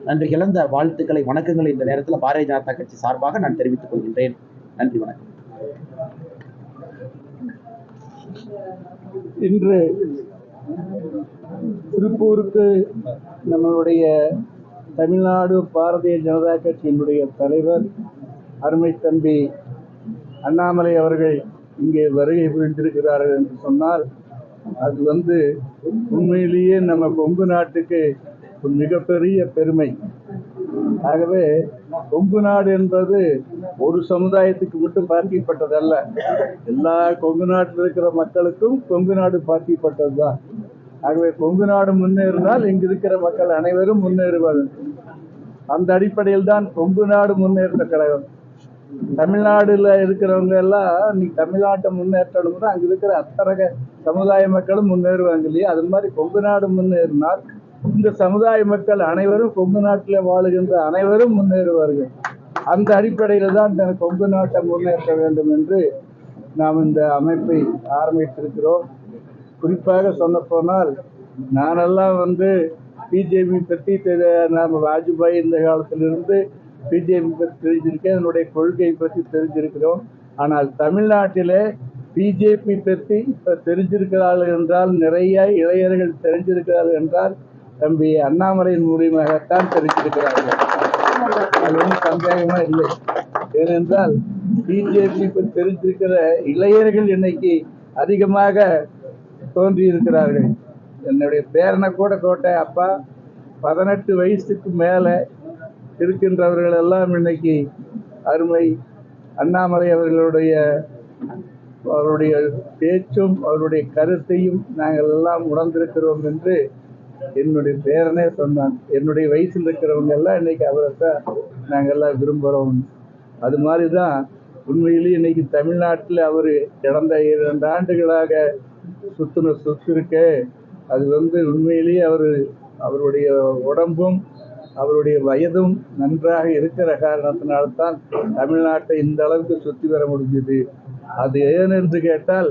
நன்றி இழந்த வாழ்த்துக்களை வணக்கங்களை இந்த நேரத்தில் பாரதிய ஜனதா கட்சி சார்பாக நான் தெரிவித்துக் கொள்கின்றேன். நன்றி வணக்கம். இன்று திருப்பூருக்கு நம்மளுடைய தமிழ்நாடு பாரதிய ஜனதா கட்சியினுடைய தலைவர் அருமை தம்பி அண்ணாமலை அவர்கள் இங்கே வருகை புரிந்திருக்கிறார்கள் என்று சொன்னால் அது வந்து உண்மையிலேயே நம்ம கொங்கு நாட்டுக்கு ஒரு மிகப்பெரிய பெருமை. ஆகவே கொங்கு நாடு என்பது ஒரு சமுதாயத்துக்கு மட்டும் பார்க்கப்பட்டதல்ல. எல்லா கொங்கு நாட்டில் இருக்கிற மக்களுக்கும் கொங்கு நாடு பார்க்கப்பட்டது தான் ஆகவே கொங்கு நாடு முன்னேறினால் இங்கு இருக்கிற மக்கள் அனைவரும் முன்னேறுவார்கள். அந்த அடிப்படையில் தான் கொங்கு நாடு முன்னேற்ற கழகம். தமிழ்நாடுல இருக்கிறவங்க எல்லாம் நீ தமிழ்நாட்டை முன்னேற்றணும்னா அங்க இருக்கிற அத்தரக சமுதாய மக்களும் முன்னேறுவாங்க இல்லையா? அது மாதிரி கொங்கு நாடு முன்னேறினால் இந்த சமுதாய மக்கள் அனைவரும் கொங்கு நாட்டில் வாழுகின்ற அனைவரும் முன்னேறுவார்கள். அந்த அடிப்படையில் தான் இந்த கொங்கு நாட்டை முன்னேற்ற வேண்டும் என்று நாம் இந்த அமைப்பை ஆரம்பித்திருக்கிறோம். குறிப்பாக சொன்ன போனால் நானெல்லாம் வந்து பிஜேபி பற்றி தெரி- நாம் வாஜ்பாய் இந்த காலத்திலிருந்து பிஜேபி பற்றி தெரிஞ்சிருக்கேன். அதனுடைய கொள்கையை பற்றி தெரிஞ்சிருக்கிறோம். ஆனால் தமிழ்நாட்டிலே பிஜேபி பற்றி இப்போ தெரிஞ்சிருக்கிறார்கள் என்றால் நிறைய இளைஞர்கள் தெரிஞ்சிருக்கிறார்கள் என்றால் தம்பி அண்ணாமலையின் மூலியமாகத்தான் தெரிஞ்சிருக்கிறார்கள். அது ஒன்றும் சந்தேகமா இல்லை. ஏனென்றால் பிஜேபி தெரிஞ்சிருக்கிற இளைஞர்கள் இன்னைக்கு அதிகமாக தோன்றி இருக்கிறார்கள் என்னுடைய பேரனை கூட கோட்டை அப்பா பதினெட்டு வயசுக்கு மேலே இருக்கின்றவர்கள் எல்லாம் இன்னைக்கு அருமை அண்ணாமலை அவர்களுடைய அவருடைய பேச்சும் அவருடைய கருத்தையும் நாங்கள் எல்லாம் உணர்ந்திருக்கிறோம் என்று என்னுடைய பேரனே சொன்னான். என்னுடைய வயசில் இருக்கிறவங்க எல்லாம் இன்னைக்கு அவரை தான் நாங்கள் எல்லாம் விரும்புகிறோம் அது மாதிரி தான் உண்மையிலேயே இன்னைக்கு தமிழ்நாட்டில் அவர் கடந்த இரண்டு ஆண்டுகளாக சுற்றின சொத்து இருக்கு. அது வந்து உண்மையிலேயே அவர் அவருடைய உடம்பும் அவருடைய வயதும் நன்றாக இருக்கிற காரணத்தினால்தான் தமிழ்நாட்டை இந்த அளவுக்கு சுற்றி வர முடிஞ்சது. அது ஏன் என்று கேட்டால்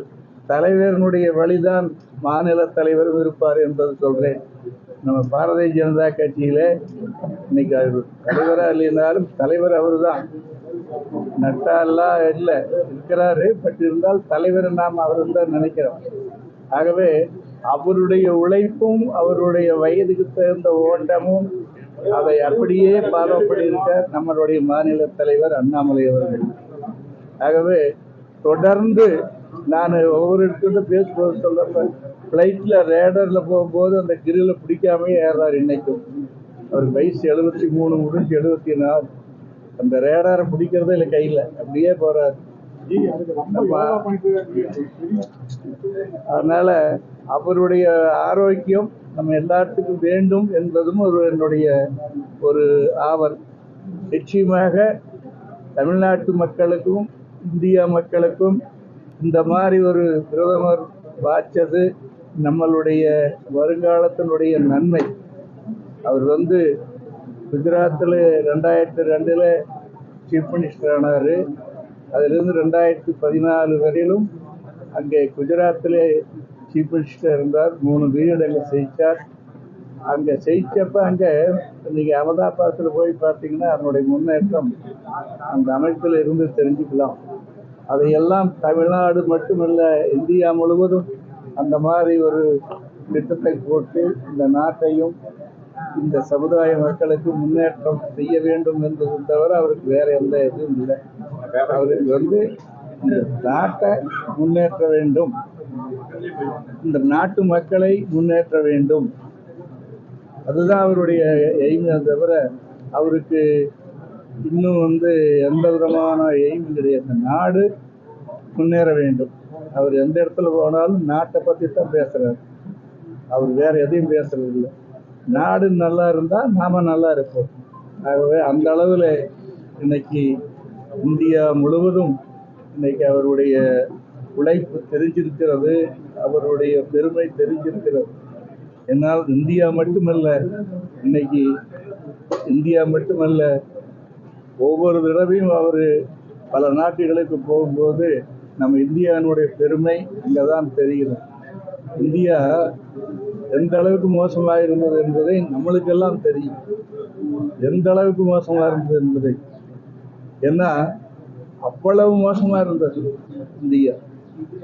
தலைவரனுடைய வழிதான் மாநில தலைவரும் இருப்பார் என்பது சொல்கிறேன் நம்ம பாரதிய ஜனதா கட்சியில் இன்னைக்கு அவர் தலைவராக இல்லைனாலும் தலைவர் அவர் தான் நட்டாலாம் இல்லை இருக்கிறாரு பட் இருந்தால் தலைவர் நாம் அவர் தான் நினைக்கிறோம். ஆகவே அவருடைய உழைப்பும் அவருடைய வயதுக்கு தகுந்த ஓட்டமும் அதை அப்படியே ஃபாலோ நம்மளுடைய மாநில தலைவர் அண்ணாமலை அவர்கள். ஆகவே தொடர்ந்து நான் ஒவ்வொரு இடத்துல பேசும்போது சொல்லப்பேன் ஃப்ளைட்டில் ரேடரில் போகும்போது அந்த கிரில் பிடிக்காமயே ஏறாரு இன்னைக்கும். அவருக்கு வயசு எழுபத்தி மூணு முடிஞ்சு எழுபத்தி நாலு. அந்த ரேடாரை பிடிக்கிறதே இல்லை கையில். அப்படியே போறாரு. அதனால அவருடைய ஆரோக்கியம் நம்ம எல்லாத்துக்கும் வேண்டும் என்பதும் ஒரு என்னுடைய ஒரு ஆவல். நிச்சயமாக தமிழ்நாட்டு மக்களுக்கும் இந்தியா மக்களுக்கும் இந்த மாதிரி ஒரு பிரதமர் வாய்ச்சது நம்மளுடைய வருங்காலத்தினுடைய நன்மை. அவர் வந்து குஜராத்தில் ரெண்டாயிரத்தி ரெண்டில் சீஃப் மினிஸ்டர் ஆனார். அதிலிருந்து ரெண்டாயிரத்தி பதினாலு வரையிலும் அங்கே குஜராத்திலே சீஃப் மினிஸ்டர் இருந்தார். மூணு பீரியடில் செய்தார் அங்கே செய்தப்ப அங்கே இன்னைக்கு அகமதாபாத்தில் போய் பார்த்தீங்கன்னா அதனுடைய முன்னேற்றம் அந்த அமைப்பில் இருந்து தெரிஞ்சுக்கலாம். அதையெல்லாம் தமிழ்நாடு மட்டுமல்ல இந்தியா முழுவதும் அந்த மாதிரி ஒரு திட்டத்தை போட்டு இந்த நாட்டையும் இந்த சமுதாய மக்களுக்கு முன்னேற்றம் செய்ய வேண்டும் என்பது தவிர அவருக்கு வேற எந்த இதுவும் இல்லை. அவருக்கு வந்து இந்த நாட்டை முன்னேற்ற வேண்டும். இந்த நாட்டு மக்களை முன்னேற்ற வேண்டும். அதுதான் அவருடைய எய்மே தவிர அவருக்கு இன்னும் வந்து எந்த விதமான எய்ம் கிடையாது. நாடு முன்னேற வேண்டும். அவர் எந்த இடத்துல போனாலும் நாட்டை பற்றி தான் பேசுகிறார் அவர் வேறு எதையும் பேசுறது இல்லை நாடு நல்லா இருந்தால் நாம் நல்லா இருப்போம். ஆகவே அந்த அளவில் இன்னைக்கு இந்தியா முழுவதும் இன்னைக்கு அவருடைய உழைப்பு தெரிஞ்சிருக்கிறது அவருடைய பெருமை தெரிஞ்சிருக்கிறது. என்னால் இந்தியா மட்டுமல்ல இன்னைக்கு இந்தியா மட்டுமல்ல ஒவ்வொரு தடவையும் அவர் பல நாட்டுகளுக்கு போகும்போது நம்ம இந்தியாவினுடைய பெருமை அங்கே தான் தெரிகிறது இந்தியா எந்த அளவுக்கு மோசமாக இருந்தது என்பதை நம்மளுக்கெல்லாம் தெரியும். எந்த அளவுக்கு மோசமாக இருந்தது என்பதை. ஏன்னா அவ்வளவு மோசமாக இருந்தது இந்தியா.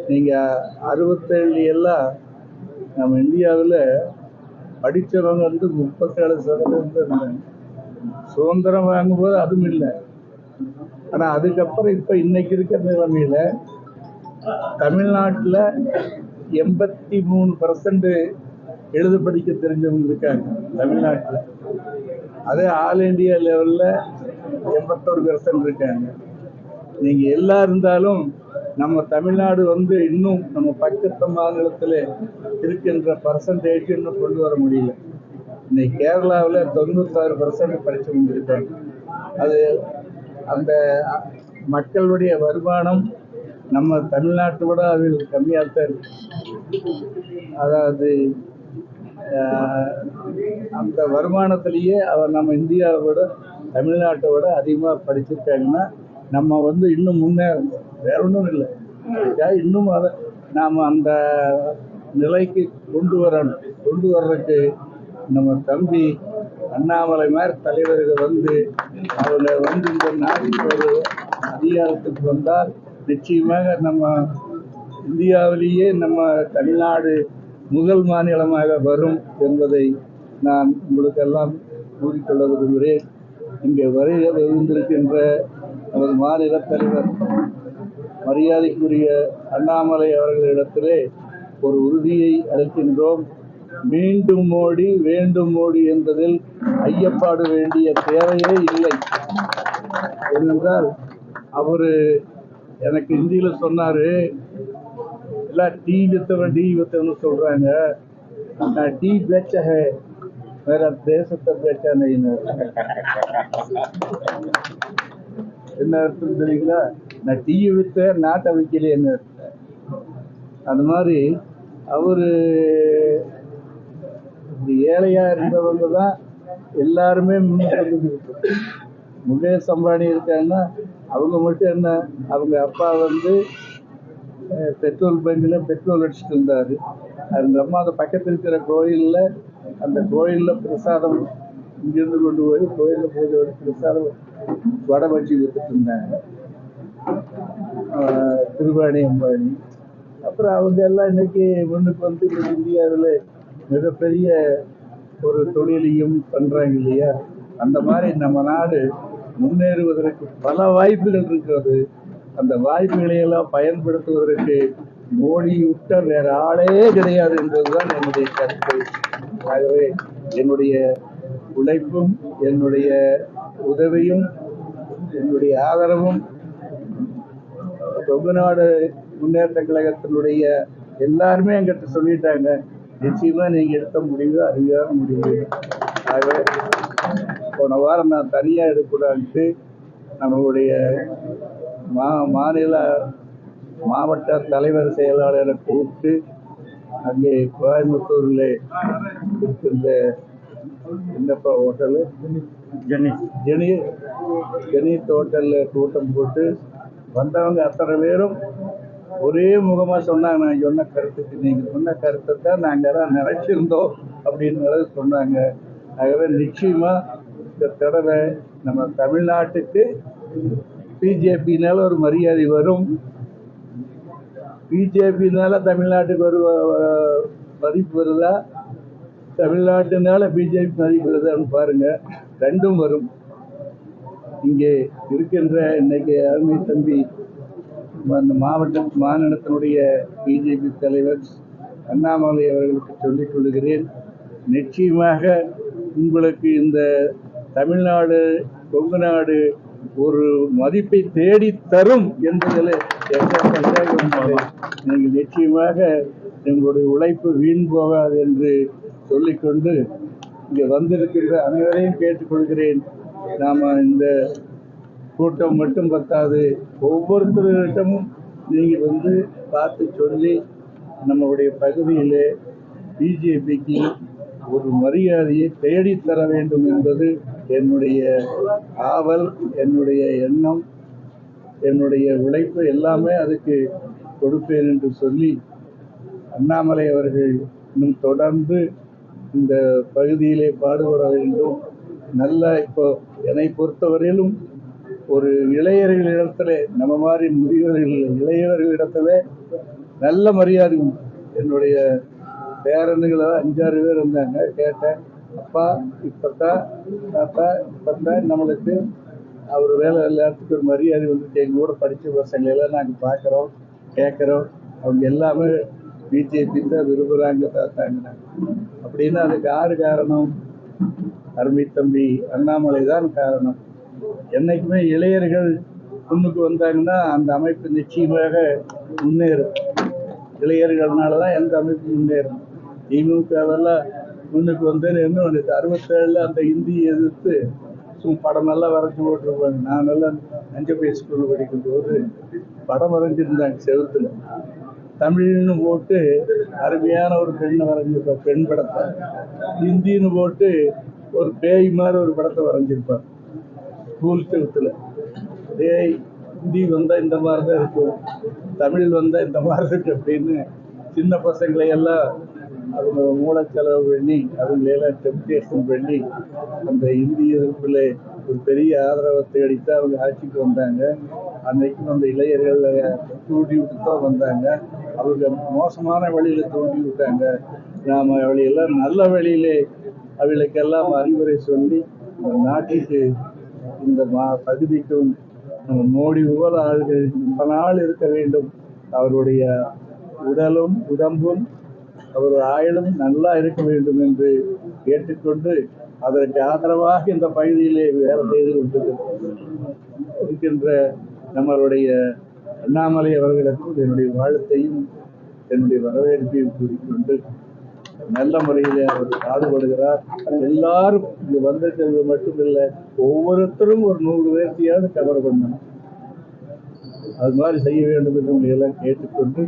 நீங்கள் அறுபத்தேழு எல்லாம் நம்ம இந்தியாவில் படித்தவங்க வந்து முப்பத்தேழு சதவீதம் இருந்தாங்க. சுதந்திரம் வாங்கும்போது அதுவும் இல்லை. ஆனால் அதுக்கப்புறம் இப்போ இன்னைக்கு இருக்கிற நிலைமையில் தமிழ்நாட்டில் எண்பத்தி மூணு பர்சன்ட் எழுத படிக்க தெரிஞ்சவங்க இருக்காங்க தமிழ்நாட்டில். அதே ஆல் இண்டியா லெவலில் எண்பத்தோரு பர்சன்ட் இருக்காங்க. நீங்கள் எல்லா இருந்தாலும் நம்ம தமிழ்நாடு வந்து இன்னும் நம்ம பக்கத்து மாநிலத்தில் இருக்கின்ற பர்சன்டேஜ் இன்னும் கொண்டு வர முடியல. இன்னைக்கு கேரளாவில் தொண்ணூத்தாறு பர்சன்ட் படித்தவங்க இருக்காங்க அது அந்த மக்களுடைய வருமானம் நம்ம தமிழ்நாட்டை விட அதில் கம்மியாக தான் இருக்கு. அதாவது அந்த வருமானத்திலேயே அவர் நம்ம இந்தியாவை விட தமிழ்நாட்டை விட அதிகமாக படிச்சிருக்காங்கன்னா நம்ம வந்து இன்னும் முன்னேறணும். வேற ஒன்றும் இல்லை. இன்னும் அதை நாம் அந்த நிலைக்கு கொண்டு வரணும். கொண்டு வர்றதுக்கு நம்ம தம்பி அண்ணாமலை மாதிரி தலைவர்கள் வந்து அவங்க வந்து இந்த நாட்டுக்கு ஒரு அதிகாரத்துக்கு வந்தால் நிச்சயமாக நம்ம இந்தியாவிலேயே நம்ம தமிழ்நாடு முதல் மாநிலமாக வரும் என்பதை நான் உங்களுக்கெல்லாம் கூறிக்கொள்ள விரும்புகிறேன் இங்கே வரைய இருந்திருக்கின்ற நமது மாநில தலைவர் மரியாதைக்குரிய அண்ணாமலை அவர்களிடத்திலே ஒரு உறுதியை அளிக்கின்றோம். மீண்டும் மோடி வேண்டும் மோடி என்பதில் ஐயப்பாடு வேண்டிய தேவையே இல்லை. ஏனென்றால் அவர் எனக்கு ஹிந்தியில் சொன்னார் எல்லாம் டீ வித்தவன் டீ வித்தவன் சொல்கிறாங்க நான் டீ பேச்ச ஹே வேற தேசத்தை பேச்சா நெய்னு என்ன அர்த்தம் தெரியுங்களா? நான் டீயை வித்த நாட்டை வைக்கலையேன்னு அந்த மாதிரி அவர் ஏழையாக இருந்தவங்க தான் எல்லாருமே முன்னேறது முகேஷ் அம்பானி இருக்காங்கன்னா அவங்க மட்டும் என்ன அவங்க அப்பா வந்து பெட்ரோல் பங்கில் பெட்ரோல் அடிச்சுட்டு இருந்தார். அந்த அம்மா அந்த பக்கத்தில் இருக்கிற கோயிலில் அந்த கோயிலில் பிரசாதம் இங்கேருந்து கொண்டு போய் கோயிலில் பூஜை வச்சு பிரசாதம் வடை வச்சு வித்துட்டு இருந்தாங்க. திருவாணி அம்பாணி அப்புறம் அவங்க எல்லாம் இன்னைக்கு முன்னுக்கு வந்து இந்தியாவில் மிகப்பெரிய ஒரு தொழிலையும் பண்ணுறாங்க இல்லையா? அந்த மாதிரி நம்ம நாடு முன்னேறுவதற்கு பல வாய்ப்புகள் இருக்கிறது. அந்த வாய்ப்புகளை எல்லாம் பயன்படுத்துவதற்கு மோடி விட்ட வேற ஆளே கிடையாது என்பதுதான் என்னுடைய கருத்து. ஆகவே என்னுடைய உழைப்பும் என்னுடைய உதவியும் என்னுடைய ஆதரவும் கொங்குநாடு முன்னேற்ற கழகத்தினுடைய எல்லாருமே எங்கிட்ட சொல்லிட்டாங்க. நிச்சயமா நீங்க எடுத்த முடிவு அறிவான முடிவு. ஆகவே போன வாரம் நான் தனியா எடுக்கக்கூடாதுன்ட்டு நம்மளுடைய மா மாநில மாவட்ட தலைவர் செயலாளரை கூப்பிட்டு அங்கே கோயம்புத்தூரில் இருக்கின்ற என்னப்பா ஹோட்டலு ஜெனி. ஜெனி ஜெனித் ஹோட்டலில் கூட்டம் போட்டு வந்தவங்க அத்தனை பேரும் ஒரே முகமாக சொன்னாங்க. நான் சொன்ன கருத்துக்கு நீங்கள் சொன்ன கருத்தை தான் நாங்கள் தான் நினைச்சிருந்தோம் அப்படின்றத சொன்னாங்க. ஆகவே நிச்சயமாக இந்த தடவை நம்ம தமிழ்நாட்டுக்கு பிஜேபினால ஒரு மரியாதை வரும். பிஜேபினால தமிழ்நாட்டுக்கு ஒரு மதிப்பு வருதா? தமிழ்நாட்டுனால பிஜேபி மதிப்பு வருதான்னு பாருங்க. ரெண்டும் வரும். இங்கே இருக்கின்ற இன்னைக்கு அருமை தம்பி அந்த மாவட்ட மாநிலத்தினுடைய பிஜேபி தலைவர் அண்ணாமலை அவர்களுக்கு சொல்லிக் கொள்கிறேன். நிச்சயமாக உங்களுக்கு இந்த தமிழ்நாடு கொங்கு நாடு ஒரு மதிப்பை தேடி தரும் என்பதில் எந்த சந்தேகமும் நீங்கள் நிச்சயமாக எங்களுடைய உழைப்பு வீண் போகாது என்று சொல்லிக்கொண்டு இங்கே வந்திருக்கின்ற அனைவரையும் கேட்டுக்கொள்கிறேன். நாம் இந்த கூட்டம் மட்டும் பத்தாது ஒவ்வொருத்தரிடமும் நீங்கள் வந்து பார்த்து சொல்லி நம்மளுடைய பகுதியில் பிஜேபிக்கு ஒரு மரியாதையை தேடித்தர வேண்டும் என்பது என்னுடைய ஆவல் என்னுடைய எண்ணம் என்னுடைய உழைப்பு எல்லாமே அதுக்கு கொடுப்பேன் என்று சொல்லி அண்ணாமலை அவர்கள் இன்னும் தொடர்ந்து இந்த பகுதியிலே பாடுபட வேண்டும். நல்ல இப்போ என்னை பொறுத்தவரையிலும் ஒரு இளையர்களிடத்துல நம்ம மாதிரி முதியவர்கள் இளையவர்களிடத்துல நல்ல மரியாதை உண்டு என்னுடைய பேரனுகளை அஞ்சாறு பேர் இருந்தாங்க கேட்டேன். அப்பா இப்பத்தான் தாத்தா இப்பத்தான் நம்மளுக்கு அவர் வேலை எல்லாத்துக்கு ஒரு மரியாதை வந்துட்டு எங்கள் கூட படித்த பசங்களை எல்லாம் நாங்கள் பார்க்குறோம் கேட்குறோம் அவங்க எல்லாமே பிஜேபி தான் விரும்புகிறாங்க தாத்தாங்கிறாங்க அப்படின்னா அதுக்கு ஆறு காரணம்? அருமை தம்பி அண்ணாமலை தான் காரணம். என்னைக்குமே இளையர்கள் முன்னுக்கு வந்தாங்கன்னா அந்த அமைப்பு நிச்சயமாக முன்னேறும். இளையர்கள்னால தான் எந்த அமைப்பு முன்னேறும். திமுகவெல்லாம் முன்னுக்கு வந்தேன்னு என்ன பண்ணுது அறுபத்தேழில் அந்த இந்தியை எதிர்த்து சும்மா நல்லா வரைஞ்சி போட்டிருப்பாங்க நான் எல்லாம் அஞ்சப்பை ஸ்கூலில் படிக்கும் போது படம் வரைஞ்சிருந்தாங்க செவத்தில். தமிழ்னு போட்டு அருமையான ஒரு பெண்ணை வரைஞ்சிருப்பார் பெண் படத்தை. ஹிந்தின்னு போட்டு ஒரு பேய் மாதிரி ஒரு படத்தை வரைஞ்சிருப்பார் ஸ்கூல் செவத்தில். டேய் ஹிந்தி வந்தால் இந்த மாதிரி தான் இருக்கும். தமிழ் வந்தால் இந்த மாதிரி இருக்கு அப்படின்னு சின்ன பசங்களை எல்லாம் அவங்க மூலச்செலவு பண்ணி அவங்களெல்லாம் டெம்டேஷன் பண்ணி அந்த இந்திய எதிர்ப்பில் ஒரு பெரிய ஆதரவை தேடித்து அவங்க ஆட்சிக்கு வந்தாங்க. அன்னைக்கும் அந்த இளைஞர்கள் தூண்டி விட்டு தான் வந்தாங்க. அவங்க மோசமான வழியில் தூண்டி விட்டாங்க நாம் அவளையெல்லாம் நல்ல வழியிலே அவளுக்கெல்லாம் அறிவுரை சொல்லி இந்த நாட்டுக்கு இந்த மா பகுதிக்கும் மோடி போல ரொம்ப நாள் இருக்க வேண்டும். அவருடைய உடலும் உடம்பும் அவர் ஆயுளும் நல்லா இருக்க வேண்டும் என்று கேட்டுக்கொண்டு அதற்கு ஆதரவாக இந்த பகுதியிலே வேலை செய்து கொண்டு இருக்கின்ற நம்மளுடைய அண்ணாமலை அவர்களுக்கும் என்னுடைய வாழ்த்தையும் என்னுடைய வரவேற்பையும் கூறிக்கொண்டு நல்ல முறையில் அவர் பாடுபடுகிறார். எல்லாரும் இங்க வந்திருக்கிறது மட்டுமில்லை ஒவ்வொருத்தரும் ஒரு நூறு பேர்த்தையாவது கவர் பண்ணணும். அது மாதிரி செய்ய வேண்டும் என்று உங்களை எல்லாம் கேட்டுக்கொண்டு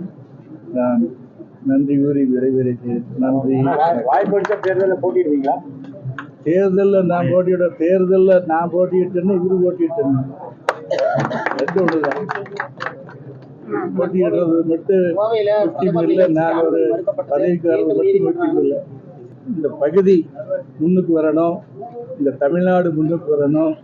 நான் நன்றி கூறி விடைபெறுகிறேன். நன்றி. வாய்ப்பு தேர்தலில் போட்டிடுவீங்களா? தேர்தலில் நான் போட்டியிட தேர்தலில் நான் போட்டியிட்டேன்னு இவரு போட்டியிட்டேன்னு ரெண்டு போட்டியிடுறது மட்டும் இல்லை. நான் ஒரு பதவிக்கு வர்றது மட்டும் முக்கியம் இல்லை இந்த பகுதி முன்னுக்கு வரணும். இந்த தமிழ்நாடு முன்னுக்கு வரணும்.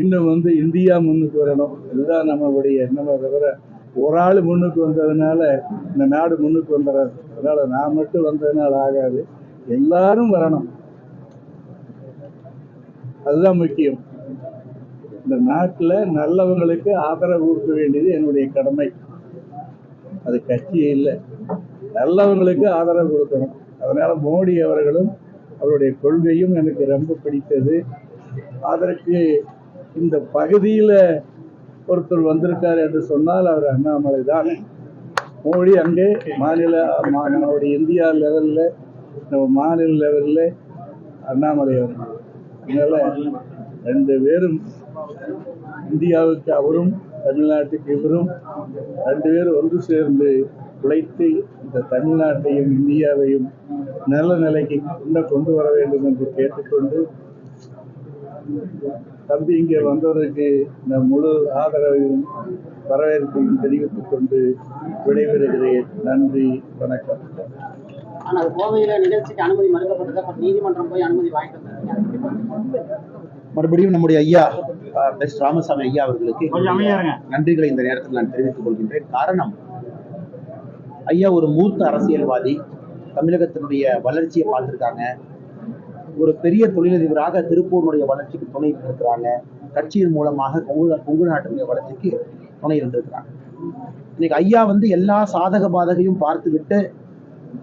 இன்னும் வந்து இந்தியா முன்னுக்கு வரணும். இதுதான் நம்மளுடைய எண்ணமே தவிர ஒரு ஆள் முன்னுக்கு வந்ததுனால இந்த நாடு முன்னுக்கு வந்துடாது அதனால நான் மட்டும் வந்ததுனால ஆகாது. எல்லாரும் வரணும். அதுதான் முக்கியம். இந்த நாட்டில் நல்லவங்களுக்கு ஆதரவு கொடுக்க வேண்டியது என்னுடைய கடமை. அது கட்சியே இல்லை. நல்லவங்களுக்கு ஆதரவு கொடுக்கணும். அதனால் மோடி அவர்களும் அவருடைய கொள்கையும் எனக்கு ரொம்ப பிடித்தது. அதற்கு இந்த பகுதியில் ஒருத்தர் வந்திருக்கார் என்று சொன்னால் அவர் அண்ணாமலை தான். மோடி அங்கே மாநில நம்மளுடைய இந்தியா லெவலில் நம்ம மாநில லெவலில் அண்ணாமலை அவர்கள். அதனால் ரெண்டு பேரும் இந்தியாவுக்கு அவரும் தமிழ்நாட்டுக்கு இவரும் ரெண்டு பேரும் ஒன்று சேர்ந்து உழைத்து இந்த தமிழ்நாட்டையும் இந்தியாவையும் நல்ல நிலைக்கு கொண்டு கொண்டு வர வேண்டும் என்று கேட்டுக்கொண்டு தம்பி இங்கே வந்தவருக்கு இந்த முழு ஆதரவையும் வரவேற்பையும் தெரிவித்துக் கொண்டு விடைபெறுகிறேன். நன்றி வணக்கம். ஆனா அது கோவையில நிகழ்ச்சிக்கு அனுமதி மறுக்கப்பட்டது? அப்புறம் நீதிமன்றம் போய் அனுமதி வாங்கிட்டு மறுபடியும் நம்முடைய ஐயா பெஸ்ட் ராமசாமி ஐயா அவர்களுக்கு நன்றிகளை இந்த நேரத்தில் நான் தெரிவித்துக் கொள்கின்றேன். காரணம் ஐயா ஒரு மூத்த அரசியல்வாதி தமிழகத்தினுடைய வளர்ச்சியை பார்த்திருக்காங்க. ஒரு பெரிய தொழிலதிபராக திருப்பூருடைய வளர்ச்சிக்கு துணை இருந்திருக்கிறாங்க கட்சியின் மூலமாக கொங்கு கொங்கு நாட்டினுடைய வளர்ச்சிக்கு துணை இருந்திருக்கிறாங்க இன்னைக்கு ஐயா வந்து எல்லா சாதக பாதகையும் பார்த்துவிட்டு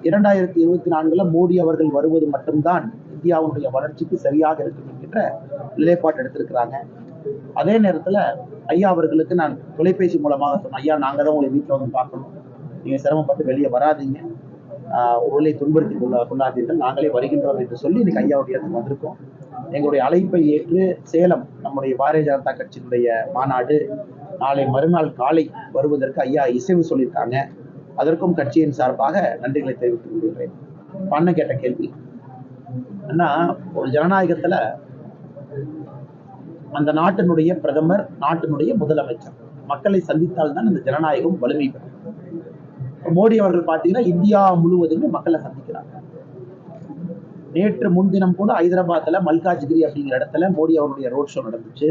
இரண்டாயிரத்தி இருபத்தி நான்குல மோடி அவர்கள் வருவது மட்டும்தான் இந்தியாவுடைய வளர்ச்சிக்கு சரியாக இருக்கும் என்கின்ற நிலைப்பாடு எடுத்திருக்கிறாங்க. அதே நேரத்துல ஐயா அவர்களுக்கு நான் தொலைபேசி மூலமாக சொன்னேன் ஐயா நாங்க தான் உங்களை வீட்டில் வந்து பார்க்கணும். நீங்க சிரமப்பட்டு வெளியே வராதீங்க. உடலை துன்புறுத்தி கொள்ள நாங்களே வருகின்றோம் என்று சொல்லி இன்னைக்கு ஐயாவுடைய இடத்துக்கு வந்திருக்கோம். எங்களுடைய அழைப்பை ஏற்று சேலம் நம்முடைய பாரதிய ஜனதா கட்சியினுடைய மாநாடு நாளை மறுநாள் காலை வருவதற்கு ஐயா இசைவு சொல்லியிருக்காங்க. அதற்கும் கட்சியின் சார்பாக நன்றிகளை தெரிவித்துக் கொள்கிறேன் பண்ண கேட்ட கேள்வி. அண்ணா ஒரு ஜனநாயகத்துல அந்த நாட்டினுடைய பிரதமர் நாட்டினுடைய முதலமைச்சர் மக்களை சந்தித்தால்தான் அந்த ஜனநாயகம் வலிமை பெறும். மோடி அவர்கள் பார்த்தீங்கன்னா இந்தியா முழுவதுமே மக்களை சந்திக்கிறாங்க. நேற்று முன்தினம் கூட ஹைதராபாத்தில் மல்காஜ்கிரி அப்படிங்கிற இடத்துல மோடி அவருடைய ரோட் ஷோ நடந்துச்சு.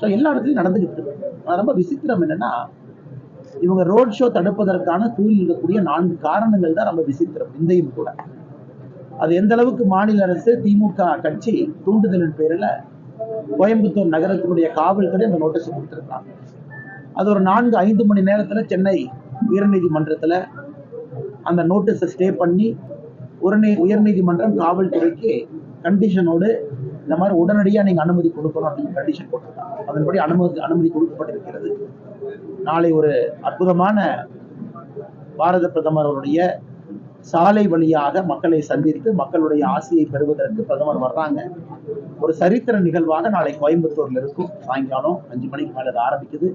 ஸோ எல்லா இடத்துலையும் நடந்துகிட்டு இருக்கு. ஆனா ரொம்ப விசித்திரம் என்னன்னா இவங்க ரோட் ஷோ தடுப்பதற்கான தூரி இருக்கக்கூடிய நான்கு காரணங்கள் தான் ரொம்ப விசித்திரம் இந்தையும் கூட. அது எந்த அளவுக்கு மாநில அரசு திமுக கட்சி தூண்டுதலின் பேரில் கோயம்புத்தூர் நகரத்தினுடைய காவல்துறை அந்த நோட்டீஸ் கொடுத்துருக்காங்க. அது ஒரு நான்கு ஐந்து மணி நேரத்துல சென்னை உயர்நீதிமன்றத்தில் அந்த நோட்டீஸை ஸ்டே பண்ணி உடனே உயர்நீதிமன்றம் காவல்துறைக்கு கண்டிஷனோடு இந்த மாதிரி உடனடியாக நீங்கள் அனுமதி கொடுக்கணும் அப்படின்னு கண்டிஷன் போட்டிருக்காங்க. அதன்படி அனுமதி அனுமதி கொடுக்கப்பட்டிருக்கிறது. நாளை ஒரு அற்புதமான பாரத பிரதமர் அவருடைய சாலை வழியாக மக்களை சந்தித்து மக்களுடைய ஆசையை பெறுவதற்கு பிரதமர் வர்றாங்க. ஒரு சரித்திர நிகழ்வாக நாளை கோயம்புத்தூர்ல இருக்கும். சாயங்காலம் அஞ்சு மணிக்கு மேலே அது ஆரம்பிக்குது.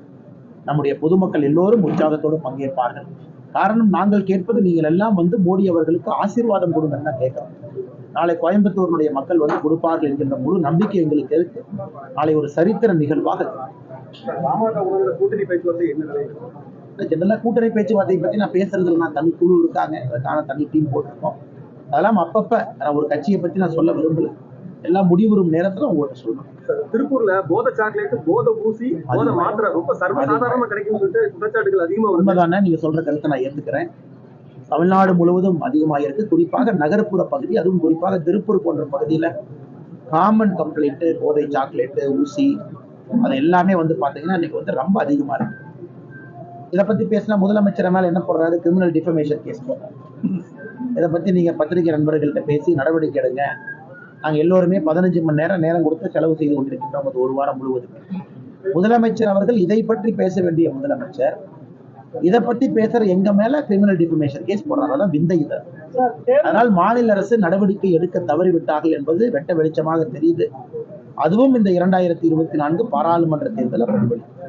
நம்முடைய பொதுமக்கள் எல்லோரும் உற்சாகத்தோடு பங்கேற்பார்கள். காரணம் நாங்கள் கேட்பது நீங்கள் எல்லாம் வந்து மோடி அவர்களுக்கு ஆசீர்வாதம் கொடுங்கன்னு தான் கேட்கிறோம் நாளை கோயம்புத்தூருடைய மக்கள் வந்து கொடுப்பார்கள் என்கின்ற முழு நம்பிக்கை எங்களுக்கு இருக்கு. நாளை ஒரு சரித்திர நிகழ்வாக கூட்டணி பேச்சுவார்த்தை என்ன நிலையில் ஜெனரலா கூட்டணி பேச்சுவார்த்தை பத்தி நான் பேசுறதுல நான் தனி குழு இருக்காங்க. அதுக்கான தனி டீம் போட்டிருக்கோம். அதெல்லாம் அப்பப்ப நான் ஒரு கட்சியை பத்தி நான் சொல்ல விரும்பல. எல்லாம் முடிவுறும் நேரத்துல உங்கள்கிட்ட சொல்றேன். திருப்பூர்ல போதை சாக்லேட் போதை ஊசி போதை மாத்திரை ரொம்ப சர்வசாதாரணமா கிடைக்கும்னு சொல்லிட்டு குற்றச்சாட்டுகள் அதிகமா உண்மைதானே? நீங்க சொல்ற கருத்தை நான் ஏத்துக்கிறேன். தமிழ்நாடு முழுவதும் அதிகமாக இருக்கு. குறிப்பாக நகர்ப்புற பகுதி அதுவும் குறிப்பாக திருப்பூர் போன்ற பகுதியில காமன் கம்ப்ளைண்ட் போதை சாக்லேட்டு ஊசி அது எல்லாமே வந்து பாத்தீங்கன்னா இன்னைக்கு வந்து ரொம்ப அதிகமா இருக்கு. இதை பத்தி பேசினா முதலமைச்சர் மேல என்ன போடுறாரு? கிரிமினல் டிஃபமேஷன் கேஸ் போடுறாரு. இதை பத்தி நீங்க பத்திரிகை நண்பர்கள்ட்ட பேசி நடவடிக்கை எடுங்க. நாங்க எல்லோருமே பதினஞ்சு மணி நேரம் நேரம் கொடுத்து செலவு செய்து கொண்டிருக்கின்றோம். அது ஒரு வாரம் முழுவதும். முதலமைச்சர் அவர்கள் இதை பற்றி பேச வேண்டிய முதலமைச்சர் இதை பற்றி பேசுற எங்க மேல கிரிமினல் டிஃபர்மேஷன் கேஸ் போடுறாங்க அதான் விந்தை இது. அதனால் மாநில அரசு நடவடிக்கை எடுக்க தவறிவிட்டார்கள் என்பது வெட்ட வெளிச்சமாக தெரியுது. அதுவும் இந்த இரண்டாயிரத்தி இருபத்தி நான்கு பாராளுமன்ற தேர்தல பிரதிபலிக்கும்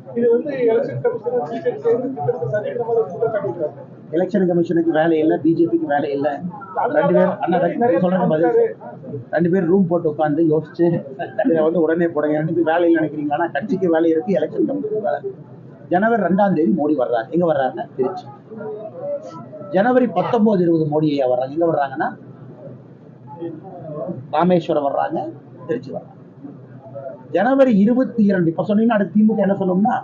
சொல்றாங்க இது வந்து எலெக்ஷன் கமிஷன் பிஜேபி சேர்ந்து கமிஷனுக்கு வேலை இல்லை பிஜேபிக்கு வேலை இல்லை. ரெண்டு பேர் அண்ணா ரெண்டு சொல்றது பதில் ரெண்டு பேர் ரூம் போட்டு உட்காந்து யோசிச்சு இதை வந்து உடனே போடுங்க. எனக்கு வேலை இல்லை நினைக்கிறீங்க. ஆனா கட்சிக்கு வேலை இருக்கு எலெக்ஷன் கமிஷனுக்கு வேலை ஜனவரி ரெண்டாம் தேதி மோடி வர்றாங்க எங்க வர்றாங்க திருச்சி. ஜனவரி பத்தொன்பது இருபது மோடி ஐயா வர்றாங்க. எங்க வர்றாங்கன்னா ராமேஸ்வரம் வர்றாங்க திருச்சி வர்றாங்க. ஜனவரி இருபத்தி இரண்டு. இப்ப சொன்னீங்கன்னா அடுத்து திமுக என்ன சொல்லணும்னா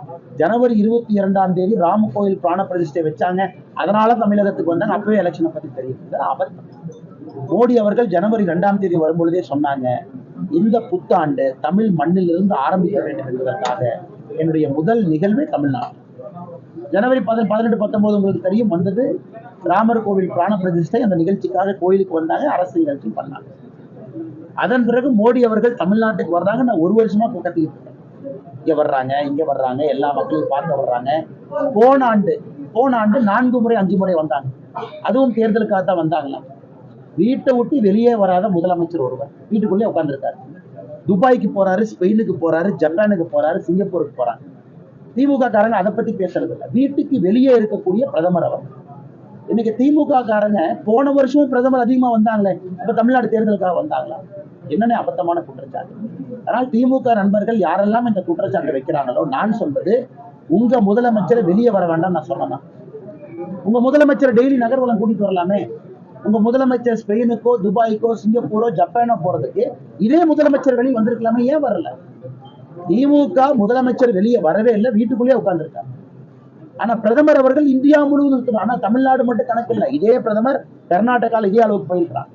ஜனவரி இருபத்தி இரண்டாம் தேதி ராம கோயில் பிராண பிரதிஷ்டை வச்சாங்க. அதனால தமிழகத்துக்கு வந்தாங்க. அப்பவே எலெக்ஷனை பத்தி தெரியுது அவர் மோடி அவர்கள் ஜனவரி ரெண்டாம் தேதி வரும்பொழுதே சொன்னாங்க இந்த புத்தாண்டு தமிழ் மண்ணிலிருந்து ஆரம்பிக்க வேண்டும் என்பதற்காக என்னுடைய முதல் நிகழ்வே தமிழ்நாடு. ஜனவரி பதின பதினெட்டு பத்தொன்பது உங்களுக்கு தெரியும் வந்தது ராமர் கோவில் பிராண பிரதிஷ்டை. அந்த நிகழ்ச்சிக்காக கோயிலுக்கு வந்தாங்க அரசு நிகழ்ச்சி பண்ணாங்க. அதன் பிறகு மோடி அவர்கள் தமிழ்நாட்டுக்கு வர்றாங்க. நான் ஒரு வருஷமா கட்டிக்கிட்டு இருக்கேன். இங்க வர்றாங்க இங்க வர்றாங்க எல்லா மக்களும் பார்க்க வர்றாங்க. போன ஆண்டு போன ஆண்டு நான்கு முறை அஞ்சு முறை வந்தாங்க. அதுவும் தேர்தலுக்காக தான் வந்தாங்களாம். வீட்டை விட்டு வெளியே வராத முதலமைச்சர் ஒருவர். வீட்டுக்குள்ளே உட்காந்துருக்காரு துபாய்க்கு போறாரு ஸ்பெயினுக்கு போறாரு ஜப்பானுக்கு போறாரு சிங்கப்பூருக்கு போறாங்க. திமுக காரங்க அதை பத்தி பேசுறது இல்லை வீட்டுக்கு வெளியே இருக்கக்கூடிய பிரதமர் அவர். இன்னைக்கு திமுக காரங்க போன வருஷமும் பிரதமர் அதிகமா வந்தாங்களே இப்ப தமிழ்நாடு தேர்தலுக்காக வந்தாங்களா? என்னென்ன அபத்தமான குற்றச்சாட்டு ஆனால் திமுக நண்பர்கள் யாரெல்லாம் இந்த குற்றச்சாட்டு வைக்கிறாங்களோ நான் சொல்வது உங்க முதலமைச்சர் வெளியே வர வேண்டாம் நான் சொல்லலாம் உங்க முதலமைச்சர் டெய்லி நகர்வலம் கூட்டிட்டு வரலாமே. உங்க முதலமைச்சர் ஸ்பெயினுக்கோ துபாய்க்கோ சிங்கப்பூரோ ஜப்பானோ போறதுக்கு இதே முதலமைச்சர் வெளியே வந்திருக்கலாமே ஏன் வரல? திமுக முதலமைச்சர் வெளியே வரவே இல்லை வீட்டுக்குள்ளேயே உட்காந்துருக்காங்க ஆனா பிரதமர் அவர்கள் இந்தியா முழுவதும் ஆனா தமிழ்நாடு மட்டும் கணக்கு இல்லை. இதே பிரதமர் கர்நாடகால இதே அளவுக்கு போயிருக்கிறார்.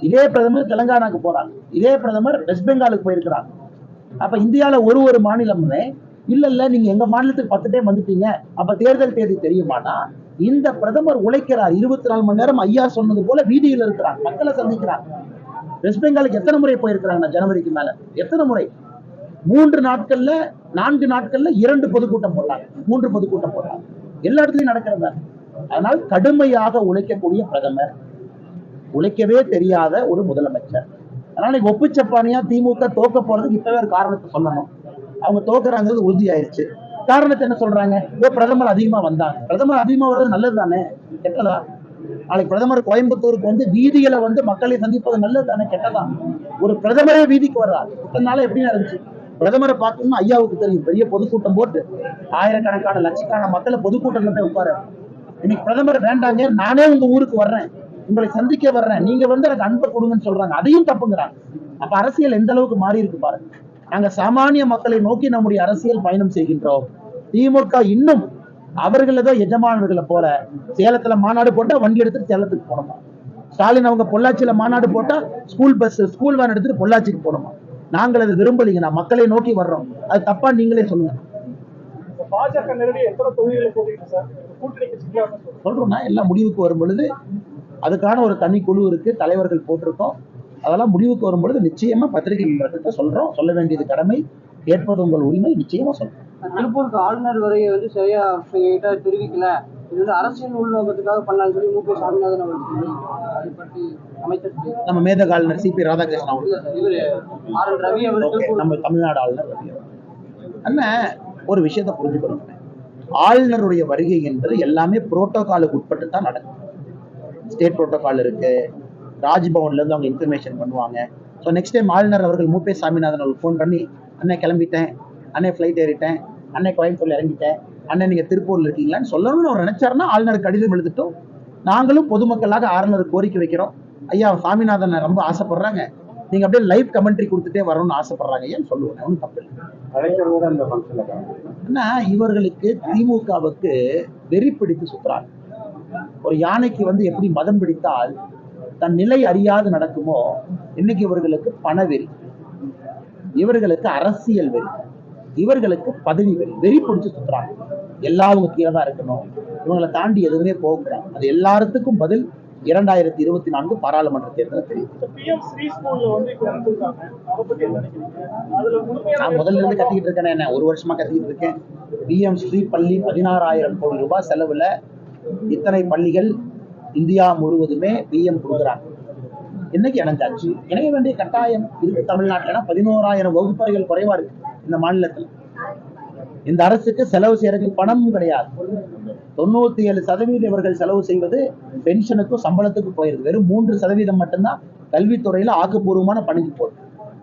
இதே பிரதமர் தெலுங்கானாக்கு போறாங்க இதே பிரதமர் வெஸ்ட் பெங்காலுக்கு போயிருக்கிறாங்க அப்ப இந்தியால ஒரு ஒரு மாநிலமுமே இல்ல இல்ல நீங்க எங்க மாநிலத்துக்கு பத்து டைம் வந்துட்டீங்க. அப்ப தேர்தல் தேதி தெரியுமானா? இந்த பிரதமர் உழைக்கிறார். இருபத்தி நாலு மணி நேரம் ஐயா சொன்னது போல வீதியில் இருக்கிறார். மக்களை சந்திக்கிறார். வெஸ்ட் பெங்காலுக்கு எத்தனை முறை போயிருக்கிறாங்க ஜனவரிக்கு மேல? எத்தனை முறை? மூன்று நாட்கள்ல நான்கு நாட்கள்ல இரண்டு பொதுக்கூட்டம் போட்டாங்க மூன்று பொதுக்கூட்டம் போட்டாங்க எல்லா இடத்துலயும் நடக்கிறதா? அதனால் கடுமையாக உழைக்கக்கூடிய பிரதமர் உழைக்கவே தெரியாத ஒரு முதலமைச்சர். அதனால ஒப்புச்சப்பானியா திமுக தோக்க போறதுக்கு இப்பவே ஒரு காரணத்தை சொல்லணும். அவங்க தோக்குறாங்கிறது உறுதி ஆயிருச்சு காரணத்தை என்ன சொல்றாங்க? ஓ பிரதமர் அதிகமா வந்தாங்க. பிரதமர் அதிகமா வர்றது நல்லது தானே கெட்டதா? நாளைக்கு பிரதமர் கோயம்புத்தூருக்கு வந்து வீதியில வந்து மக்களை சந்திப்பது நல்லது தானே கெட்டதா? ஒரு பிரதமரே வீதிக்கு வர்றாரு. இத்தனை நாளா எப்படி நடந்துச்சு பிரதமரை பார்க்கணும்னு ஐயாவுக்கு தெரியும். பெரிய பொதுக்கூட்டம் போட்டு ஆயிரக்கணக்கான லட்சக்கான மக்களை பொதுக்கூட்டத்தில் போய் உட்கார. இன்னைக்கு பிரதமர் வேண்டாங்க நானே உங்க ஊருக்கு வர்றேன். உங்களை சந்திக்க வர்றேன். நீங்க வந்து எனக்கு அன்பை கொடுங்கன்னு சொல்றாங்க. அதையும் தப்புங்கிறாங்க. அப்ப அரசியல் எந்த அளவுக்கு மாறி இருக்கு பாருங்க. நாங்க சாமானிய மக்களை நோக்கி நம்முடைய அரசியல் பயணம் செய்கின்றோம். திமுக இன்னும் அவர்களதான் எஜமானர்களை போல சேலத்துல மாநாடு போட்டா வண்டி எடுத்துட்டு சேலத்துக்கு போனோமா? ஸ்டாலின் அவங்க பொள்ளாச்சியில மாநாடு போட்டா ஸ்கூல் பஸ் ஸ்கூல் வேன் எடுத்துட்டு பொள்ளாச்சிக்கு போனோமா? நாங்கள் அதை விரும்பலைங்க நான் மக்களை நோக்கி வர்றோம். அது தப்பா நீங்களே சொல்லுங்க. பாஜக எத்தனை தொகுதிகளை சார்? சொல்றோம்னா எல்லாம் முடிவுக்கு வரும் பொழுது அதுக்கான ஒரு தனி குழு இருக்கு தலைவர்கள் போட்டிருக்கோம். அதெல்லாம் முடிவுக்கு வரும் பொழுது நிச்சயமா பத்திரிகை சொல்றோம். சொல்ல வேண்டியது கடமை. கேட்பது உங்கள் உரிமை. நிச்சயமா சொல்றோம். திருப்பூருக்கு ஆளுநர் வருகை வந்து சரியா தெரிவிக்கல. இது வந்து அரசியல் உள்நோக்கத்துக்காக பண்ணலாம்னு சொல்லி மு க சாமிநாதன் அவர்கள் சொல்லி அதை பற்றி அமைச்சர் நம்ம மேதக ஆளுநர் சிபி ராதாகிருஷ்ணன் அவர்கள். இவரு ஆர் என் ரவி அவர்கள் நம்ம தமிழ்நாடு ஆளுநர் ரவி. அண்ணன் ஒரு விஷயத்தை புரிஞ்சுக்கணும். ஆளுநருடைய வருகை என்பது எல்லாமே புரோட்டோகாலுக்கு உட்பட்டு தான் நடக்கும் ஸ்டேட் புரோட்டோகால் இருக்கு. ராஜ்பவன்ல இருந்து அவங்க இன்ஃபர்மேஷன் பண்ணுவாங்க. ஸோ நெக்ஸ்ட் டைம் ஆளுநர் அவர்கள் மூப்பே சாமிநாதன் அவர்கள் ஃபோன் பண்ணி அண்ணே கிளம்பிட்டேன். அண்ணே ஃப்ளைட் ஏறிட்டேன். அண்ணே கோயம்புத்தூர்ல இறங்கிட்டேன். அண்ணே நீங்க திருப்பூர்ல இருக்கீங்களான்னு சொல்லணும்னு அவர் நினைச்சாருன்னா ஆளுநர் கடிதம் எழுதிட்டோம். நாங்களும் பொதுமக்களாக ஆளுநர் கோரிக்கை வைக்கிறோம். ஐயா சாமிநாதன் ரொம்ப ஆசைப்படுறாங்க. நீங்க அப்படியே லைவ் கமெண்ட்ரி கொடுத்துட்டே வரணும்னு ஆசைப்படுறாங்க. ஏன்னு சொல்லுவேன்? ஒன்றும் தப்பு இல்லை. ஆனா இவர்களுக்கு திமுகவுக்கு வெறி பிடித்து சுத்துறாங்க. ஒரு யானைக்கு வந்து எப்படி மதம் பிடித்தால் தன் நிலை அறியாது நடக்குமோ இன்னைக்கு இவர்களுக்கு பணவெறி இவர்களுக்கு அரசியல் வெறி. இவர்களுக்கு பதவி வெறி. வெறி பிடிச்சு சுத்துறாங்க. அவங்க கீழே தான் இருக்கணும். இவங்களை தாண்டி எதுவுமே போகக்கூடாது அது எல்லாத்துக்கும் பதில் இரண்டாயிரத்தி இருபத்தி நான்கு பாராளுமன்ற தெரியும் முழுமையான நான் முதல்ல இருந்து கத்திக்கிட்டு இருக்கேன் என்ன ஒரு வருஷமா கத்திக்கிட்டு இருக்கேன். பிஎம் ஸ்ரீ பள்ளி பதினாறாயிரம் கோடி ரூபாய் செலவுல இத்தனை பள்ளிகள் இந்தியா முழுவதுமே பிஎம் கொடுக்குறாங்க. என்னைக்கு இணைஞ்சாச்சு இணைய வேண்டிய கட்டாயம் இருக்கு தமிழ்நாட்டுல பதினோராயிரம் வகுப்பறைகள் குறைவா இருக்கு இந்த மாநிலத்தில். இந்த அரசுக்கு செலவு செய்யறதுக்கு பணமும் கிடையாது. தொண்ணூத்தி ஏழு சதவீதம் இவர்கள் செலவு செய்வது பென்ஷனுக்கும் சம்பளத்துக்கும் போயிருது. வெறும் மூன்று சதவீதம் மட்டும்தான் கல்வித்துறையில ஆக்கப்பூர்வமான பணிக்கு போகுது.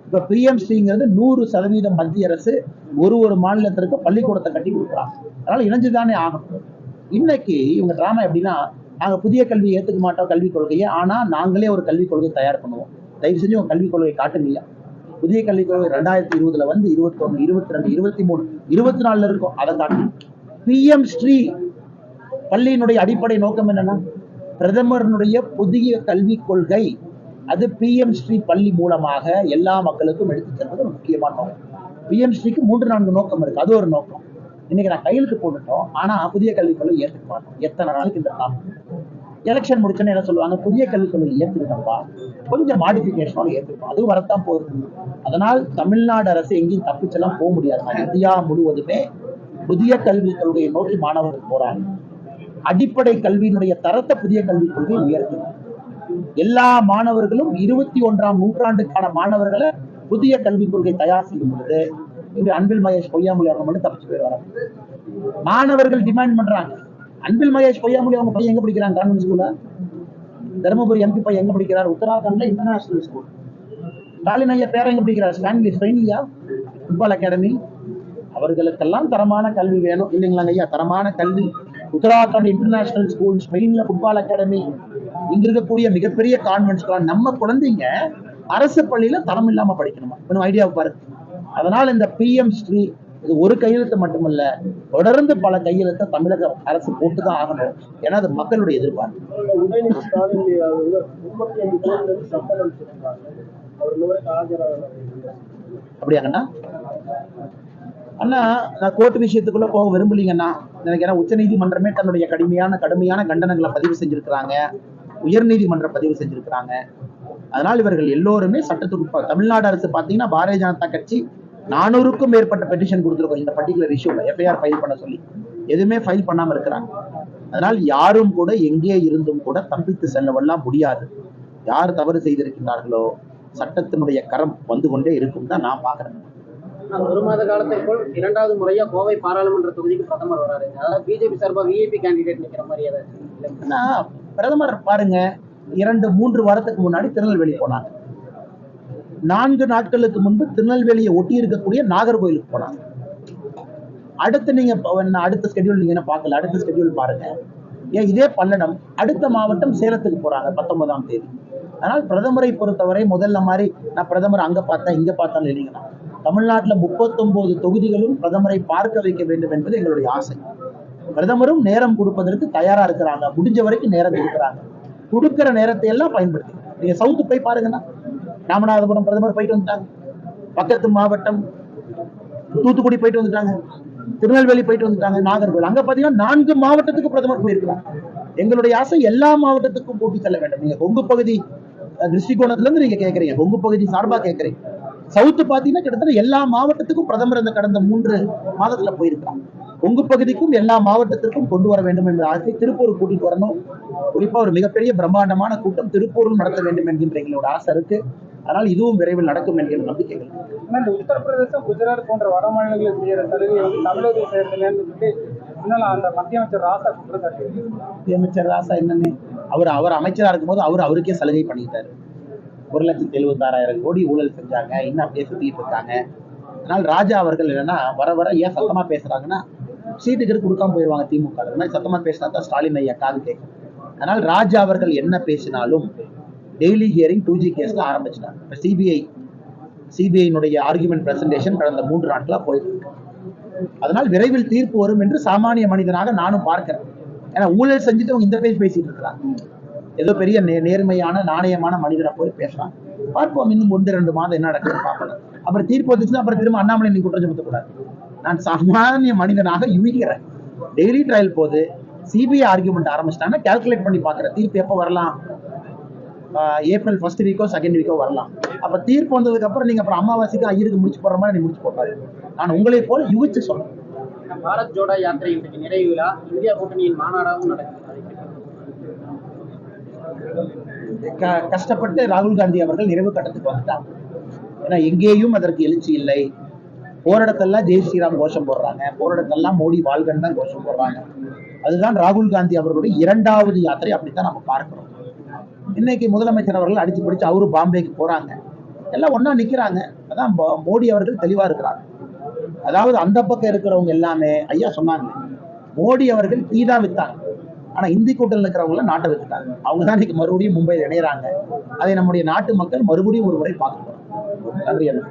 இப்ப பிஎம்சிங்கிறது ஸ்ரீங்கிறது நூறு சதவீதம் மத்திய அரசு ஒரு ஒரு மாநிலத்திற்கு பள்ளிக்கூடத்தை கட்டி கொடுக்குறாங்க. அதனால இணைஞ்சுதானே ஆகணும். இன்னைக்கு இவங்க டிராமா எப்படின்னா நாங்க புதிய கல்வி ஏத்துக்க மாட்டோம் கல்விக் கொள்கையை. ஆனா நாங்களே ஒரு கல்விக் கொள்கை தயார் பண்ணுவோம். தயவு செஞ்சு உங்க கல்விக் கொள்கையை காட்டுங்க. புதிய கல்விக் கொள்கை ரெண்டாயிரத்தி இருபதுல வந்து இருபத்தொன்னு இருபத்தி ரெண்டு இருபத்தி மூணு இருபத்தி நாலுல இருக்கும். அதை தாண்டி பிஎம் ஸ்ரீ பள்ளியினுடைய அடிப்படை நோக்கம் என்னன்னா பிரதமரனுடைய புதிய கல்விக் கொள்கை அது பிஎம் ஸ்ரீ பள்ளி மூலமாக எல்லா மக்களுக்கும் எடுத்துச் செல்வது ஒரு முக்கியமான நோக்கம். பிஎம் ஸ்ரீக்கு மூன்று நான்கு நோக்கம் இருக்கு. அது ஒரு நோக்கம். இன்னைக்கு நான் கையெழுத்து போட்டுட்டோம். ஆனா புதிய கல்விக் கொள்கை ஏற்றுக்க மாட்டோம். எத்தனை நாளைக்கு இந்த காலம் எலெக்ஷன் முடிச்சோன்னு என்ன சொல்லுவாங்க? புதிய கல்விக் கொள்கை ஏற்றுக்கிட்டப்பா கொஞ்சம் மாடிஃபிகேஷனோட ஏற்றுக்கணும் அதுவும் வரத்தான் போகுது. அதனால் தமிழ்நாடு அரசு எங்கேயும் தப்பிச்செல்லாம் போக முடியாது. இந்தியா முழுவதுமே புதிய கல்விக் கொள்கையை நோக்கி மாணவர்கள் போறாங்க. அடிப்படை கல்வியினுடைய தரத்தை புதிய கல்விக் கொள்கை உயர்த்து. எல்லா மாணவர்களும் இருபத்தி ஒன்றாம் நூற்றாண்டுக்கான மாணவர்களை புதிய கல்விக் கொள்கை தயார் செய்யும் பொழுது இன்று அன்பில் மகேஷ் பொய்யாமொழி அவங்க மட்டும் தப்பிச்சு போயிடுவாங்க மாணவர்கள் டிமாண்ட் பண்றாங்க. அன்பில் மகேஷ் பொய்யாமொழி அவங்க பையன் எங்க படிக்கிறாங்க கான்வென்ட் ஸ்கூல்ல தருமபுரி எம்பி பையன் எங்க படிக்கிறார்? உத்தராகண்ட்ல இன்டர்நேஷனல் ஸ்கூல் ஸ்டாலின் ஐயா பேர எங்க படிக்கிறார்? ஸ்டான்லி ஸ்பெயின்லியா ஃபுட்பால் அகாடமி அவர்களுக்கெல்லாம் தரமான கல்வி வேணும். இல்லைங்களாங்க ஐயா? தரமான கல்வி. உத்தராகண்ட் இன்டர்நேஷனல் ஸ்கூல் ஸ்பெயின்ல ஃபுட்பால் அகாடமி இங்க இருக்கக்கூடிய மிகப்பெரிய கான்வென்ட்ஸ்லாம் நம்ம குழந்தைங்க அரசு பள்ளியில தரம் இல்லாம படிக்கணுமா? இன்னும் ஐடியா பாரு. அதனால இந்த பிஎம் ஸ்ரீ இது ஒரு கையெழுத்து மட்டுமல்ல தொடர்ந்து பல கையெழுத்தை தமிழக அரசு போட்டுதான் ஆகணும். ஏன்னா அது மக்களுடைய எதிர்பார்ப்பு. அப்படியாங்கண்ணா? அண்ணா நான் கோர்ட் விஷயத்துக்குள்ள போக விரும்பலீங்கண்ணா. எனக்கு ஏன்னா உச்சநீதிமன்றமே தன்னுடைய கடுமையான கடுமையான கண்டனங்களை பதிவு செஞ்சிருக்கிறாங்க. உயர்நீதிமன்றம் பதிவு செஞ்சிருக்கிறாங்க. அதனால் இவர்கள் எல்லோருமே சட்டத்துக்கு தமிழ்நாடு அரசு பார்த்தீங்கன்னா பாரதிய ஜனதா கட்சி நானூறுக்கும் மேற்பட்ட பெட்டிஷன் கொடுத்துருக்கோம். இந்த பர்டிகுலர் இஷ்யூல எஃப்ஐஆர் ஃபைல் பண்ண சொல்லி. எதுவுமே ஃபைல் பண்ணாம இருக்கிறாங்க. அதனால் யாரும் கூட எங்கே இருந்தும் கூட தப்பித்து செல்லவெல்லாம் முடியாது. யார் தவறு செய்திருக்கிறார்களோ சட்டத்தினுடைய கரம் வந்து கொண்டே இருக்கும் தான் நான் பார்க்கிறேன். ஒரு மாத காலத்திற்குள் இரண்டாவது முறையா கோவை பாராளுமன்ற தொகுதிக்கு பிரதமர் வராரு. அதாவது பிஜேபி சார்பா விஐபி கேண்டிடேட் நிக்கிற மாதிரி பிரதமர் பாருங்க. இரண்டு மூன்று வாரத்துக்கு முன்னாடி திருநெல்வேலி போனாங்க. நான்கு நாட்களுக்கு முன்பு திருநெல்வேலியை ஒட்டி இருக்கக்கூடிய நாகர்கோயிலுக்கு போனாங்க. அடுத்து நீங்க என்ன அடுத்த ஸ்கெடியூல் நீங்க என்ன பார்க்கல? அடுத்த ஸ்கெடியூல் பாருங்க. ஏன் இதே பல்லடம் அடுத்த மாவட்டம் சேலத்துக்கு போறாங்க பத்தொன்பதாம் தேதி. ஆனால் பிரதமரை பொறுத்தவரை முதல்ல மாதிரி நான் பிரதமர் அங்க பார்த்தேன் இங்க பார்த்தேன் இல்லைங்கன்னா தமிழ்நாட்டுல முப்பத்தொன்பது தொகுதிகளும் பிரதமரை பார்க்க வைக்க வேண்டும் என்பது எங்களுடைய ஆசை. பிரதமரும் நேரம் கொடுப்பதற்கு தயாரா இருக்கிறாங்க. முடிஞ்ச வரைக்கும் நேரம் கொடுக்குறாங்க. கொடுக்கிற நேரத்தை எல்லாம் பயன்படுத்தி. நீங்க சவுத்து போய் பாருங்கன்னா ராமநாதபுரம் பிரதமர் போயிட்டு வந்துட்டாங்க. பக்கத்து மாவட்டம் தூத்துக்குடி போயிட்டு வந்துட்டாங்க. திருநெல்வேலி போயிட்டு வந்துட்டாங்க. நாகர்கோவில். அங்க பாத்தீங்கன்னா நான்கு மாவட்டத்துக்கு பிரதமர் போயிருக்கலாம் எங்களுடைய ஆசை எல்லா மாவட்டத்துக்கும் போட்டி செல்ல வேண்டும். நீங்க கொங்கு பகுதி திருஷ்டிகோணத்துல இருந்து நீங்க கேக்குறீங்க. கொங்கு பகுதி சார்பா கேக்குறீங்க. சவுத்து பாத்தீங்கன்னா கிட்டத்தட்ட எல்லா மாவட்டத்துக்கும் பிரதமர் இந்த கடந்த மூன்று மாதத்துல போயிருக்கிறாங்க. கொங்கு பகுதிக்கும் எல்லா மாவட்டத்திற்கும் கொண்டு வர வேண்டும் என்ற ஆசை திருப்பூர் கூட்டிட்டு வரணும். குறிப்பா ஒரு மிகப்பெரிய பிரம்மாண்டமான கூட்டம் திருப்பூரும் நடத்த வேண்டும் என்கின்ற எங்களோட ஆசை இருக்கு. அதனால் இதுவும் விரைவில் நடக்கும் என்கிற நம்பிக்கைகள் இந்த உத்தரப்பிரதேசம் குஜராத் போன்ற வட மாநிலங்களில் செய்யற சலுகை வந்து தமிழகத்தில் செய்யறதுலன்னு சொல்லி அந்த மத்திய அமைச்சர் ராசா குற்றம் சாட்டியிருக்காரு. மத்திய அமைச்சர் ராசா என்னன்னு அவர் அவர் அமைச்சரா இருக்கும்போது அவர் அவருக்கே சலுகை பண்ணிட்டாரு. ஒரு லட்சத்தி எழுபத்தாறாயிரம் கோடி ஊழல் செஞ்சாங்க. இன்னும் அப்படியே சுத்திட்டு இருக்காங்க? அதனால் ராஜா அவர்கள் என்னன்னா வர வர ஏன் சத்தமா பேசுறாங்கன்னா சீட்டுக்கு கொடுக்காம போயிடுவாங்க திமுக. அது மாதிரி சத்தமா பேசினா தான் ஸ்டாலின் ஐயா காது கேட்கும் அதனால் ராஜா அவர்கள் என்ன பேசினாலும் டெய்லி ஹியரிங் டூ ஜி கேஸ்ல ஆரம்பிச்சிட்டாங்க. இப்போ சிபிஐ சிபிஐனுடைய ஆர்குமெண்ட் பிரசன்டேஷன் கடந்த மூன்று நாட்களா போயிட்டு இருக்கு அதனால் விரைவில் தீர்ப்பு வரும் என்று சாமானிய மனிதனாக நானும் பார்க்கிறேன். ஏன்னா ஊழல் செஞ்சுட்டு அவங்க இந்த பேஜ் பேசிட்டு இருக்கிறாங்க. ஏதோ பெரிய நே- நேர்மையான நாணயமான மனிதரை போய் பேசுறாங்க. பார்ப்போம் இன்னும் ஒன்று ரெண்டு மாதம் என்ன நடக்குதுன்னு பார்ப்போம். அப்புறம் தீர்ப்பு வந்துச்சுன்னா அப்புறம் திரும்ப அண்ணாமலை நீ குற்றம் சுமத்தக்கூடாது. நான் சாமானிய மனிதனாக யூகிக்கிறேன். டெய்லி ட்ரையல் போது சிபிஐ ஆர்குமெண்ட் ஆரம்பிச்சிட்டாங்கன்னா கால்குலேட் பண்ணி பார்க்குறேன். தீர்ப்பு எப்போ வரலாம்? ஏப்ரல் ஃபர்ஸ்ட் வீக்கோ செகண்ட் வீக்கோ வரலாம். அப்ப தீர்ப்பு வந்ததுக்கு அப்புறம் நீங்க அப்புறம் அமாவாசைக்கு ஐயருக்கு முடிச்சு போடுற மாதிரி நீ முடிச்சு போட்டாரு நான் உங்களை போல யுவிச்சு சொல்றேன் பாரத் ஜோடா யாத்திரை இன்றைக்கு நிறைவு விழா. இந்தியா கூட்டணியின் மாநாடாகவும் நடக்கும் க- கஷ்டப்பட்டு ராகுல் காந்தி அவர்கள் நிறைவு கட்டத்துக்கு வந்துட்டாங்க. ஏன்னா எங்கேயும் அதற்கு எழுச்சி இல்லை. போராடத்தெல்லாம் ஜெய் ஸ்ரீராம் கோஷம் போடுறாங்க. போராடத்தெல்லாம் மோடி வாழ்கன் தான் கோஷம் போடுறாங்க. அதுதான் ராகுல் காந்தி அவர்களுடைய இரண்டாவது யாத்திரை அப்படித்தான் நம்ம பார்க்கிறோம். இன்னைக்கு முதலமைச்சர் அவர்கள் அடிச்சு பிடிச்சு அவரு பாம்பேக்கு போறாங்க. எல்லாம் ஒன்றா நிக்கிறாங்க. அதான் மோடி அவர்கள் தெளிவா இருக்கிறாங்க. அதாவது அந்த பக்கம் இருக்கிறவங்க எல்லாமே ஐயா சொன்னாங்க மோடி அவர்கள் டீ தான் வித்தாங்க. ஆனா இந்தி கூட்டத்தில் இருக்கிறவங்க நாட்டை வித்துட்டாங்க அவங்க தான் இன்னைக்கு மறுபடியும் மும்பையில் இணையிறாங்க. அதை நம்முடைய நாட்டு மக்கள் மறுபடியும் ஒரு முறை பார்க்கணும். நன்றி அண்ணா.